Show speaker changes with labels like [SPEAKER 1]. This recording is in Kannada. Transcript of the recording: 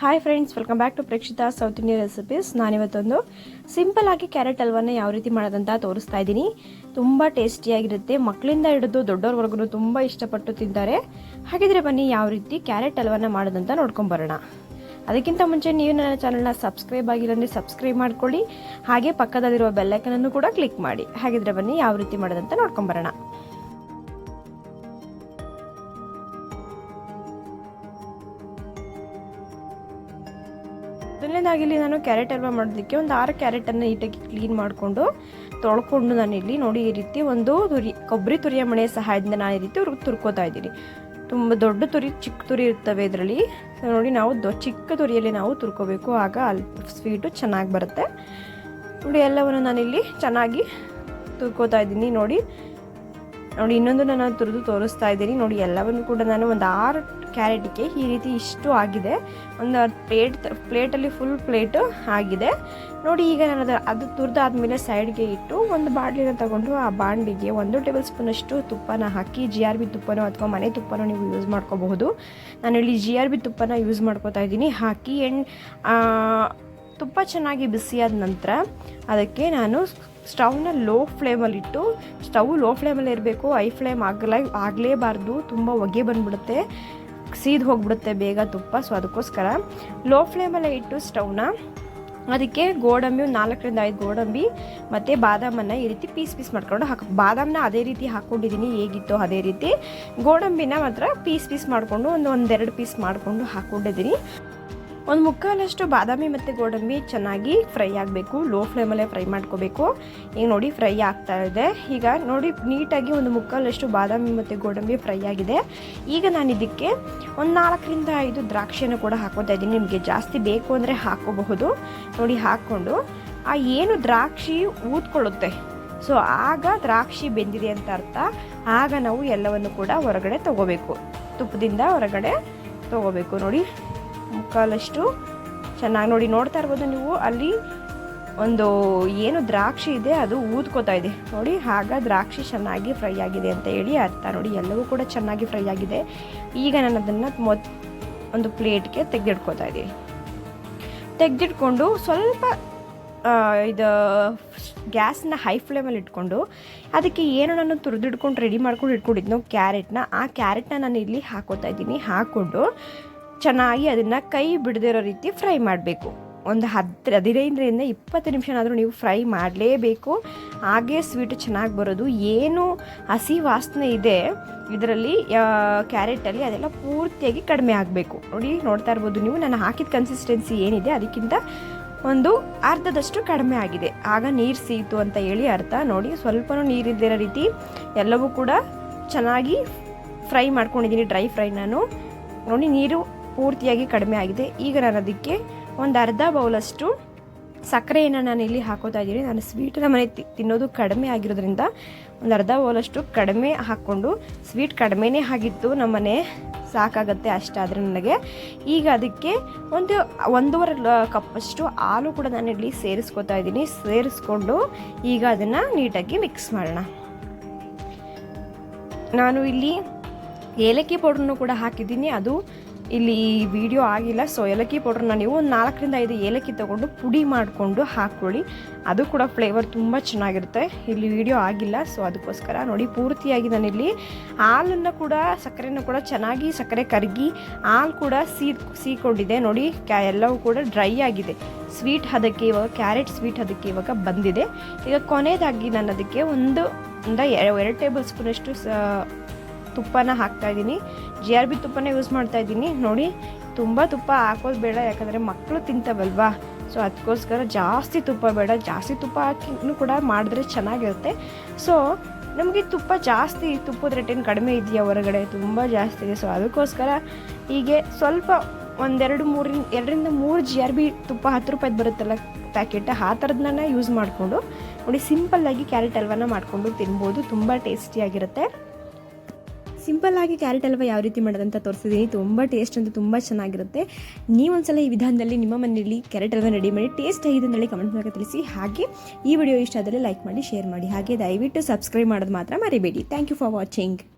[SPEAKER 1] Hi friends welcome back to Prekshita south Indian recipes ನಾನಿವತ್ತೊಂದು simple ಆಗಿ ಕ್ಯಾರೆಟ್ ಹಲ್ವನ್ನ ಯಾವ ರೀತಿ ಮಾಡೋದಂತ ತೋರಿಸ್ತಾ ಇದ್ದೀನಿ. ತುಂಬ ಟೇಸ್ಟಿಯಾಗಿರುತ್ತೆ ಮಕ್ಕಳಿಂದ ಹಿಡಿದು ದೊಡ್ಡವ್ರವರೆಗೂ ತುಂಬ ಇಷ್ಟಪಟ್ಟು ತಿಂತಾರೆ. ಹಾಗಿದ್ರೆ ಬನ್ನಿ ಯಾವ ರೀತಿ ಕ್ಯಾರೆಟ್ ಹಲ್ವನ್ನ ಮಾಡೋದಂತ ನೋಡ್ಕೊಂಬರೋಣ ಅದಕ್ಕಿಂತ ಮುಂಚೆ ನೀವು ನನ್ನ ಚಾನಲ್ನ ಸಬ್ಸ್ಕ್ರೈಬ್ ಆಗಿಲ್ಲ ಸಬ್ಸ್ಕ್ರೈಬ್ ಮಾಡ್ಕೊಳ್ಳಿ. ಹಾಗೆ ಪಕ್ಕದಲ್ಲಿರುವ ಬೆಲ್ಲೈಕನನ್ನು ಕೂಡ ಕ್ಲಿಕ್ ಮಾಡಿ. ಹಾಗಿದ್ರೆ ಬನ್ನಿ ಯಾವ ರೀತಿ ಮಾಡೋದಂತ ನೋಡ್ಕೊಂಬರೋಣ ಮೊದಲನೇದಾಗಿ ಇಲ್ಲಿ ನಾನು ಕ್ಯಾರೆಟ್ ಹಲ್ವಾ ಮಾಡೋದಕ್ಕೆ ಒಂದು ಆರು ಕ್ಯಾರೆಟನ್ನು ನೀಟಾಗಿ ಕ್ಲೀನ್ ಮಾಡಿಕೊಂಡು ತೊಳ್ಕೊಂಡು ನಾನು ಇಲ್ಲಿ ನೋಡಿ ಈ ರೀತಿ ಒಂದು ತುರಿ, ಕೊಬ್ಬರಿ ತುರಿಯ ಮಣೆಯ ಸಹಾಯದಿಂದ ನಾನು ಈ ರೀತಿ ತುರ್ಕೋತಾ ಇದ್ದೀನಿ. ತುಂಬ ದೊಡ್ಡ ತುರಿ, ಚಿಕ್ಕ ತುರಿ ಇರ್ತವೆ ಇದರಲ್ಲಿ. ನೋಡಿ ನಾವು ದೊ, ಚಿಕ್ಕ ತುರಿಯಲ್ಲಿ ನಾವು ತುರ್ಕೋಬೇಕು. ಆಗ ಅಲ್ಲಿ ಸ್ವೀಟು ಚೆನ್ನಾಗಿ ಬರುತ್ತೆ. ನೋಡಿ ಎಲ್ಲವನ್ನು ನಾನಿಲ್ಲಿ ಚೆನ್ನಾಗಿ ತುರ್ಕೋತಾ ಇದ್ದೀನಿ. ನೋಡಿ ನೋಡಿ, ಇನ್ನೊಂದು ನಾನು ತುರಿದು ತೋರಿಸ್ತಾ ಇದ್ದೀನಿ. ನೋಡಿ, ಎಲ್ಲವನ್ನು ಕೂಡ ನಾನು ಒಂದು ಆರು ಕ್ಯಾರೆಟ್ಗೆ ಈ ರೀತಿ ಇಷ್ಟು ಆಗಿದೆ. ಒಂದು ಪ್ಲೇಟ್, ಪ್ಲೇಟಲ್ಲಿ ಫುಲ್ ಪ್ಲೇಟು ಆಗಿದೆ. ನೋಡಿ, ಈಗ ನಾನು ಅದು ಅದು ತುರಿದಾದ್ಮೇಲೆ ಸೈಡ್ಗೆ ಇಟ್ಟು ಒಂದು ಬಾಣಲಿನ ತಗೊಂಡು ಆ ಬಾಣಲಿಗೆ ಒಂದು ಟೇಬಲ್ ಸ್ಪೂನಷ್ಟು ತುಪ್ಪನ ಹಾಕಿ, ಜಿ ಆರ್ ಬಿ ತುಪ್ಪನೋ ಅಥವಾ ಮನೆ ತುಪ್ಪನೋ ನೀವು ಯೂಸ್ ಮಾಡ್ಕೋಬಹುದು. ನಾನು ಇಲ್ಲಿ ಜಿ ಆರ್ ಬಿ ತುಪ್ಪನ ಯೂಸ್ ಮಾಡ್ಕೋತಾ ಇದ್ದೀನಿ. ಹಾಕಿ ಎಣ್ಣೆ ತುಪ್ಪ ಚೆನ್ನಾಗಿ ಬಿಸಿಯಾದ ನಂತರ ಅದಕ್ಕೆ ನಾನು ಸ್ಟವ್ನ ಲೋ ಫ್ಲೇಮಲ್ಲಿಟ್ಟು ಸ್ಟವ್ ಲೋ ಫ್ಲೇಮಲ್ಲಿ ಇರಬೇಕು ಐ ಫ್ಲೇಮ್ ಆಗಲ, ಆಗಲೇಬಾರ್ದು, ತುಂಬ ಹೊಗೆ ಬಂದ್ಬಿಡುತ್ತೆ, ಸೀದ್ ಹೋಗಿಬಿಡುತ್ತೆ ಬೇಗ ತುಪ್ಪ. ಸೊ ಅದಕ್ಕೋಸ್ಕರ ಲೋ ಫ್ಲೇಮಲ್ಲೇ ಇಟ್ಟು ಸ್ಟವ್ನ, ಅದಕ್ಕೆ ಗೋಡಂಬಿ ಒಂದು ನಾಲ್ಕರಿಂದ ಐದು ಗೋಡಂಬಿ ಮತ್ತು ಬಾದಾಮನ್ನು ಈ ರೀತಿ ಪೀಸ್ ಪೀಸ್ ಮಾಡ್ಕೊಂಡು ಹಾಕ್ ಬಾದಾಮನ್ನ ಅದೇ ರೀತಿ ಹಾಕ್ಕೊಂಡಿದ್ದೀನಿ ಹೇಗಿತ್ತು ಅದೇ ರೀತಿ. ಗೋಡಂಬಿನ ಮಾತ್ರ ಪೀಸ್ ಪೀಸ್ ಮಾಡಿಕೊಂಡು ಒಂದು ಒಂದೆರಡು ಪೀಸ್ ಮಾಡಿಕೊಂಡು ಹಾಕ್ಕೊಂಡಿದ್ದೀನಿ ಒಂದು ಮುಕ್ಕಾಲಷ್ಟು ಬಾದಾಮಿ ಮತ್ತು ಗೋಡಂಬಿ ಚೆನ್ನಾಗಿ ಫ್ರೈ ಆಗಬೇಕು ಲೋ ಫ್ಲೇಮಲ್ಲೇ ಫ್ರೈ ಮಾಡ್ಕೋಬೇಕು. ಈಗ ನೋಡಿ ಫ್ರೈ ಆಗ್ತಾ ಇದೆ. ಈಗ ನೋಡಿ ನೀಟಾಗಿ ಒಂದು ಮುಕ್ಕಾಲಷ್ಟು ಬಾದಾಮಿ ಮತ್ತು ಗೋಡಂಬಿ ಫ್ರೈ ಆಗಿದೆ. ಈಗ ನಾನು ಇದಕ್ಕೆ ಒಂದು ನಾಲ್ಕರಿಂದ ಐದು ದ್ರಾಕ್ಷಿಯನ್ನು ಕೂಡ ಹಾಕೋತಾ ಇದ್ದೀನಿ. ನಿಮಗೆ ಜಾಸ್ತಿ ಬೇಕು ಅಂದರೆ ಹಾಕೋಬಹುದು ನೋಡಿ ಹಾಕ್ಕೊಂಡು ಆ ಏನು ದ್ರಾಕ್ಷಿ ಊದ್ಕೊಳ್ಳುತ್ತೆ? ಸೊ ಆಗ ದ್ರಾಕ್ಷಿ ಬೆಂದಿದೆ ಅಂತ ಅರ್ಥ. ಆಗ ನಾವು ಎಲ್ಲವನ್ನು ಕೂಡ ಹೊರಗಡೆ ತಗೋಬೇಕು. ತುಪ್ಪದಿಂದ ಹೊರಗಡೆ ತಗೋಬೇಕು. ನೋಡಿ ಮುಕ್ಕಾಲಷ್ಟು ಚೆನ್ನಾಗಿ ನೋಡಿ ನೋಡ್ತಾ ಇರ್ಬೋದು ನೀವು. ಅಲ್ಲಿ ಒಂದು ಏನು ದ್ರಾಕ್ಷಿ ಇದೆ, ಅದು ಊದ್ಕೋತಾ ಇದೆ. ನೋಡಿ, ಆಗ ದ್ರಾಕ್ಷಿ ಚೆನ್ನಾಗಿ ಫ್ರೈ ಆಗಿದೆ ಅಂತ ಹೇಳಿ ಅರ್ಥ. ನೋಡಿ, ಎಲ್ಲವೂ ಕೂಡ ಚೆನ್ನಾಗಿ ಫ್ರೈ ಆಗಿದೆ. ಈಗ ನಾನು ಅದನ್ನು ಮೊದ್, ಒಂದು ಪ್ಲೇಟ್ಗೆ ತೆಗೆದಿಟ್ಕೋತಾ ಇದ್ದೀನಿ. ತೆಗೆದಿಟ್ಕೊಂಡು ಸ್ವಲ್ಪ ಇದು ಗ್ಯಾಸ್ನ ಹೈ ಫ್ಲೇಮಲ್ಲಿ ಇಟ್ಕೊಂಡು, ಅದಕ್ಕೆ ಏನು ನಾನು ತುರಿದಿಟ್ಕೊಂಡು ರೆಡಿ ಮಾಡ್ಕೊಂಡು ಇಟ್ಕೊಂಡಿದ್ನೋ ಕ್ಯಾರೆಟ್ನ, ಆ ಕ್ಯಾರೆಟ್ನ ನಾನು ಇಲ್ಲಿ ಹಾಕೋತಾ ಇದ್ದೀನಿ. ಹಾಕ್ಕೊಂಡು ಚೆನ್ನಾಗಿ ಅದನ್ನು ಕೈ ಬಿಡದಿರೋ ರೀತಿ ಫ್ರೈ ಮಾಡಬೇಕು. ಒಂದು ಹತ್ತು, ಹದಿನೈದರಿಂದ ಇಪ್ಪತ್ತು ನಿಮಿಷನಾದರೂ ನೀವು ಫ್ರೈ ಮಾಡಲೇಬೇಕು. ಹಾಗೇ ಸ್ವೀಟ್ ಚೆನ್ನಾಗಿ ಬರೋದು. ಏನು ಹಸಿ ವಾಸನೆ ಇದೆ, ಇದರಲ್ಲಿ ಕ್ಯಾರೆಟಲ್ಲಿ ಅದೆಲ್ಲ ಪೂರ್ತಿಯಾಗಿ ಕಡಿಮೆ ಆಗಬೇಕು. ನೋಡಿ, ನೋಡ್ತಾ ಇರ್ಬೋದು ನೀವು, ನಾನು ಹಾಕಿದ ಕನ್ಸಿಸ್ಟೆನ್ಸಿ ಏನಿದೆ, ಅದಕ್ಕಿಂತ ಒಂದು ಅರ್ಧದಷ್ಟು ಕಡಿಮೆ ಆಗಿದೆ. ಆಗ ನೀರು ಸೀತು ಅಂತ ಹೇಳಿ ಅರ್ಥ. ನೋಡಿ, ಸ್ವಲ್ಪನೂ ನೀರಿದ್ದಿರೋ ರೀತಿ ಎಲ್ಲವೂ ಕೂಡ ಚೆನ್ನಾಗಿ ಫ್ರೈ ಮಾಡ್ಕೊಂಡಿದ್ದೀನಿ, ಡ್ರೈ ಫ್ರೈ ನಾನು ನೋಡಿ, ನೀರು ಪೂರ್ತಿಯಾಗಿ ಕಡಿಮೆ ಆಗಿದೆ. ಈಗ ನಾನು ಅದಕ್ಕೆ ಒಂದು ಅರ್ಧ ಬೌಲಷ್ಟು ಸಕ್ಕರೆಯನ್ನು ನಾನು ಇಲ್ಲಿ ಹಾಕೋತಾ ಇದ್ದೀನಿ. ನಾನು ಸ್ವೀಟನ್ನ ಮನೆ ತಿನ್ನೋದು ಕಡಿಮೆ ಆಗಿರೋದ್ರಿಂದ ಒಂದು ಅರ್ಧ ಬೌಲಷ್ಟು ಕಡಿಮೆ ಹಾಕ್ಕೊಂಡು ಸ್ವೀಟ್ ಕಡಿಮೆನೇ ಆಗಿತ್ತು. ನಮ್ಮನೆ ಸಾಕಾಗತ್ತೆ ಅಷ್ಟಾದರೆ ನನಗೆ. ಈಗ ಅದಕ್ಕೆ ಒಂದು ಒಂದೂವರೆ ಕಪ್ಪಷ್ಟು ಹಾಲು ಕೂಡ ನಾನು ಇಲ್ಲಿ ಸೇರಿಸ್ಕೊತಾ ಇದ್ದೀನಿ. ಸೇರಿಸ್ಕೊಂಡು ಈಗ ಅದನ್ನು ನೀಟಾಗಿ ಮಿಕ್ಸ್ ಮಾಡೋಣ. ನಾನು ಇಲ್ಲಿ ಏಲಕ್ಕಿ ಪೌಡ್ರನ್ನು ಕೂಡ ಹಾಕಿದ್ದೀನಿ. ಅದು ಇಲ್ಲಿ ವಿಡಿಯೋ ಆಗಿಲ್ಲ ಸೊ ಏಲಕ್ಕಿ ಪೌಡ್ರನ್ನ ನೀವು ಒಂದು ನಾಲ್ಕರಿಂದ ಐದು ಏಲಕ್ಕಿ ತೊಗೊಂಡು ಪುಡಿ ಮಾಡಿಕೊಂಡು ಹಾಕ್ಕೊಳ್ಳಿ. ಅದು ಕೂಡ ಫ್ಲೇವರ್ ತುಂಬ ಚೆನ್ನಾಗಿರುತ್ತೆ. ಇಲ್ಲಿ ವಿಡಿಯೋ ಆಗಿಲ್ಲ ಸೊ ಅದಕ್ಕೋಸ್ಕರ ನೋಡಿ ಪೂರ್ತಿಯಾಗಿ ನಾನಿಲ್ಲಿ ಹಾಲನ್ನು ಕೂಡ, ಸಕ್ಕರೆನೂ ಕೂಡ ಚೆನ್ನಾಗಿ ಸಕ್ಕರೆ ಕರಗಿ ಹಾಲು ಕೂಡ ಸೀ ಸೀಕೊಂಡಿದೆ. ನೋಡಿ, ಕ್ಯಾ, ಎಲ್ಲವೂ ಕೂಡ ಡ್ರೈ ಆಗಿದೆ. ಸ್ವೀಟ್ ಅದಕ್ಕೆ ಇವಾಗ ಕ್ಯಾರೆಟ್ ಸ್ವೀಟ್ ಅದಕ್ಕೆ ಇವಾಗ ಬಂದಿದೆ. ಈಗ ಕೊನೆಯದಾಗಿ ನಾನು ಅದಕ್ಕೆ ಒಂದು ಎರಡು ಟೇಬಲ್ ಸ್ಪೂನಷ್ಟು ತುಪ್ಪನ ಹಾಕ್ತಾ ಇದ್ದೀನಿ. ಜಿ ಆರ್ ಬಿ ತುಪ್ಪನ ಯೂಸ್ ಮಾಡ್ತಾ ಇದ್ದೀನಿ. ನೋಡಿ, ತುಂಬ ತುಪ್ಪ ಹಾಕೋದು ಬೇಡ, ಯಾಕಂದರೆ ಮಕ್ಕಳು ತಿಂತವಲ್ವಾ? ಸೊ ಅದಕ್ಕೋಸ್ಕರ ಜಾಸ್ತಿ ತುಪ್ಪ ಬೇಡ. ಜಾಸ್ತಿ ತುಪ್ಪ ಹಾಕಿನೂ ಕೂಡ ಮಾಡಿದ್ರೆ ಚೆನ್ನಾಗಿರುತ್ತೆ. ಸೊ ನಮಗೆ ತುಪ್ಪ ಜಾಸ್ತಿ, ತುಪ್ಪದ ರೇಟೇನು ಕಡಿಮೆ ಇದೆಯಾ ಹೊರಗಡೆ? ತುಂಬ ಜಾಸ್ತಿ ಇದೆ. ಸೊ ಅದಕ್ಕೋಸ್ಕರ ಹೀಗೆ ಸ್ವಲ್ಪ ಒಂದೆರಡು ಮೂರಿನ, ಎರಡರಿಂದ ಮೂರು ಜಿ ಆರ್ ಬಿ ತುಪ್ಪ ಹತ್ತು ರೂಪಾಯ್ದು ಬರುತ್ತಲ್ಲ ಪ್ಯಾಕೆಟ್ ಆ ಥರದನ್ನ ಯೂಸ್ ಮಾಡಿಕೊಂಡು, ನೋಡಿ ಸಿಂಪಲ್ಲಾಗಿ ಕ್ಯಾರೆಟ್ ಹಲ್ವಾನ ಮಾಡಿಕೊಂಡು ತಿನ್ಬೋದು. ತುಂಬ ಟೇಸ್ಟಿಯಾಗಿರುತ್ತೆ ಸಿಂಪಲ್ ಆಗಿ ಕ್ಯಾರೆಟ್ ಹಲ್ವ ಯಾವ ರೀತಿ ಮಾಡೋದಂತ ತೋರಿಸಿದ್ದೀನಿ ತುಂಬ ಟೇಸ್ಟ್ ಅಂತ ತುಂಬ ಚೆನ್ನಾಗಿರುತ್ತೆ. ನೀವೊಂದ್ಸಲ ಈ ವಿಧಾನದಲ್ಲಿ ನಿಮ್ಮ ಮನೆಯಲ್ಲಿ ಕ್ಯಾರೆಟ್ ಹಲ್ವ ರೆಡಿ ಮಾಡಿ ಟೇಸ್ಟ್ ಆಗಿದೆ ಅಂತೇಳಿ ಕಮೆಂಟ್ ಮೂಲಕ ತಿಳಿಸಿ. ಹಾಗೆ ಈ ವಿಡಿಯೋ ಇಷ್ಟ ಆದರೆ ಲೈಕ್ ಮಾಡಿ ಶೇರ್ ಮಾಡಿ. ಹಾಗೆ ದಯವಿಟ್ಟು ಸಬ್ಸ್ಕ್ರೈಬ್ ಮಾಡೋದು ಮಾತ್ರ ಮರಿಬೇಡಿ. Thank you for watching